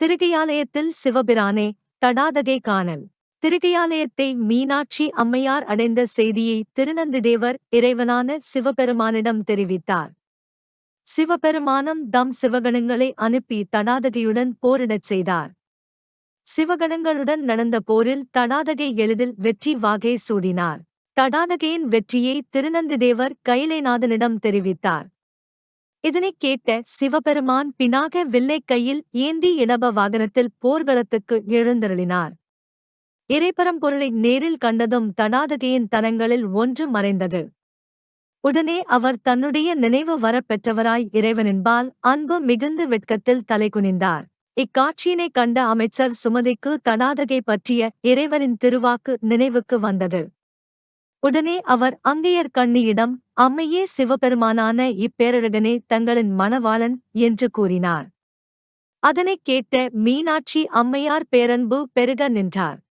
திருகையாலயத்தில் சிவபிரானே தடாதகை காணல். திருகையாலயத்தை மீனாட்சி அம்மையார் அடைந்த செய்தியை திருநந்திதேவர் இறைவனான சிவபெருமானிடம் தெரிவித்தார். சிவபெருமானம் தம் சிவகணங்களை அனுப்பி தடாதகையுடன் போரிடச் செய்தார். சிவகணங்களுடன் நடந்த போரில் தடாதகை எளிதில் வெற்றி வாகை சூடினார். தடாதகையின் வெற்றியை திருநந்திதேவர் கைலைநாதனிடம் தெரிவித்தார். இதனைக் கேட்ட சிவபெருமான் பினாக வில்லை கையில் ஏந்தி இடப வாகனத்தில் போர்க்களத்துக்கு எழுந்தருளினார். இறைப்பரம்பொருளை நேரில் கண்டதும் தடாதகையின் தனங்களில் ஒன்று மறைந்தது. உடனே அவர் தன்னுடைய நினைவு வரப்பெற்றவராய் இறைவனின்பால் அன்பு மிகுந்து வெட்கத்தில் தலைகுனிந்தார். இக்காட்சியினைக் கண்ட அமைச்சர் சுமதிக்கு தடாதகை பற்றிய இறைவனின் திருவாக்கு நினைவுக்கு வந்தது. உடனே அவர் அங்கையர் கண்ணியிடம் அம்மையே சிவபெருமானான இப்பேரழகனே தங்களின் மணவாளன் என்று கூறினார். அதனைக் கேட்ட மீனாட்சி அம்மையார் பேரன்பு பெருக நின்றார்.